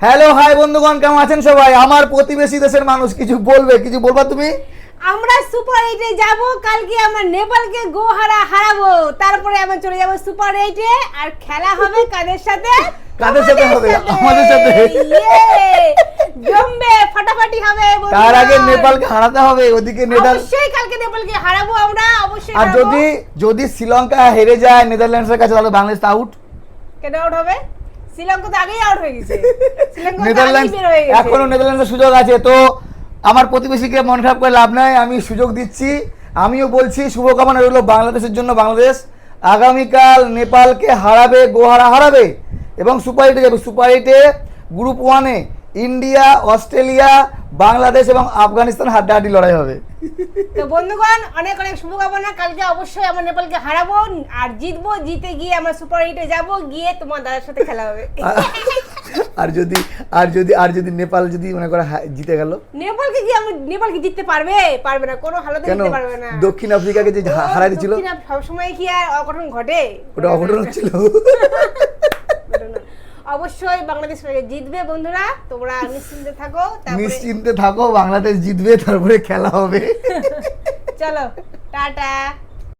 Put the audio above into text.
Hello hi বন্ধুগণ কেমন আছেন সবাই? আমার প্রতিবেশী দেশের মানুষ কিছু বলবে কিছু বলবা তুমি? আমরা সুপার এইটে যাব কালকে আমরা নেপালকে গো হারা হারাবো। তারপরে আমরা চলে যাব সুপার এইটে আর খেলা হবে কাদের সাথে? কাদের সাথে হবে? আমাদের সাথে। জমবে ফাটাফাটি হবে তার আগে নেপালকে হারাতে হবে ওদিকে নেদার অবশ্যই কালকে নেপালকে হারাবো আমরা অবশ্যই আর যদি যদি শ্রীলঙ্কা হেরে যায় নেদারল্যান্ডসের কাছে তাহলে বাংলাদেশ আউট কেন আউট হবে? শ্রীলঙ্কা আগেই আউট হয়ে গেছে। শ্রীলঙ্কা নেদারল্যান্ডস এখনও নেদারল্যান্ডসের সুযোগ আছে তো আমার প্রতিবেশীকে মন খারাপ করে লাভ নাই আমি সুযোগ দিচ্ছি। আমিও বলছি শুভকামনা রইল বাংলাদেশের জন্য বাংলাদেশ। আগামীকাল নেপালকে হারাবে গোহারা হারাবে এবং সুপার এইটে যাবে। সুপার এইটে গ্রুপ ওয়ানে ইন্ডিয়া অস্ট্রেলিয়া বাংলাদেশ এবং আফগানিস্তান হাড্ডাহাড্ডি লড়াই হবে। তো বন্ধুগণ অনেক অনেক শুভকামনা। কালকে অবশ্যই আমরা নেপালকে হারাবো আর জিতবো জিতে গিয়ে আমরা সুপার এইটে যাব গিয়ে তোমার দাদার সাথে খেলা হবে। আর যদি আর যদি আর যদি নেপাল যদি মনে করে জিতে গেল? নেপালকে কি আমরা নেপালকে জিততে পারবে? পারবে না কোনো হালতে জিততে পারবে না। দক্ষিণ আফ্রিকাকে যে হারাই দিয়েছিল? আফ্রিকা সবসময় কি আর অঘটন ঘটে? ওটা অঘটন ছিল ঘটে না। অবশ্যই বাংলাদেশ জিতবে বন্ধুরা? তোমরা নিশ্চিন্তে থাকো নিশ্চিন্তে থাকো বাংলাদেশ জিতবে তারপরে খেলা হবে। চলো টাটা।